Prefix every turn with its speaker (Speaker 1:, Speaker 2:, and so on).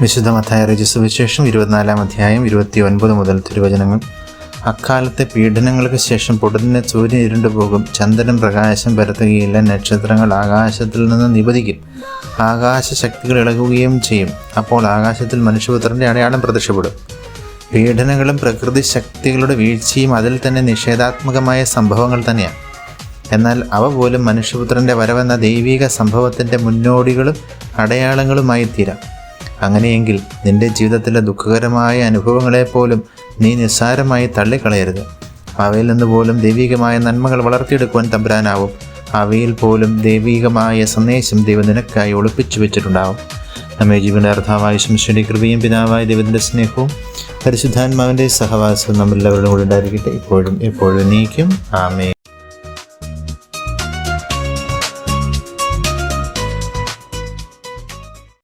Speaker 1: വിശുദ്ധ മത്തായ വിശേഷം സുവിശേഷം ഇരുപത്തിനാലാം അധ്യായം ഇരുപത്തി ഒൻപത് മുതൽ തിരുവചനങ്ങൾ. അക്കാലത്തെ പീഡനങ്ങൾക്ക് ശേഷം പൊടുന്ന സൂര്യൻ ഇരുണ്ടുപോകും ചന്ദ്രൻ പ്രകാശം പരത്തുകയില്ല. നക്ഷത്രങ്ങൾ ആകാശത്തിൽ നിന്ന് നിപതിക്കും. ആകാശ ശക്തികൾ ഇളകുകയും ചെയ്യും. അപ്പോൾ ആകാശത്തിൽ മനുഷ്യപുത്രന്റെ അടയാളം പ്രത്യക്ഷപ്പെടും. പീഡനങ്ങളും പ്രകൃതി ശക്തികളുടെ വീഴ്ചയും അതിൽ തന്നെ നിഷേധാത്മകമായ സംഭവങ്ങൾ തന്നെയാണ്. എന്നാൽ അവ പോലും മനുഷ്യപുത്രന്റെ വരവെന്ന ദൈവിക സംഭവത്തിന്റെ മുന്നോടികളും അടയാളങ്ങളുമായി തീരാം. അങ്ങനെയെങ്കിൽ നിന്റെ ജീവിതത്തിലെ ദുഃഖകരമായ അനുഭവങ്ങളെപ്പോലും നീ നിസ്സാരമായി തള്ളിക്കളയരുത്. അവയിൽ നിന്ന് പോലും ദൈവികമായ നന്മകൾ വളർത്തിയെടുക്കുവാൻ തമ്പുരാനാവും. അവയിൽ പോലും ദൈവികമായ സന്ദേശം ദൈവം നിനക്കായി ഒളിപ്പിച്ചു വെച്ചിട്ടുണ്ടാവും. നമ്മെ ജീവന്റെ അർത്ഥമായി ശംശയുടെ കൃപയും പിതാവായ ദൈവത്തിന്റെ സ്നേഹവും പരിശുദ്ധാത്മാവിന്റെ സഹവാസവും നമ്മളെല്ലാവരുടെ കൂടെ ഉണ്ടായിരിക്കട്ടെ. ഇപ്പോഴും എപ്പോഴും നീക്കും. ആമേ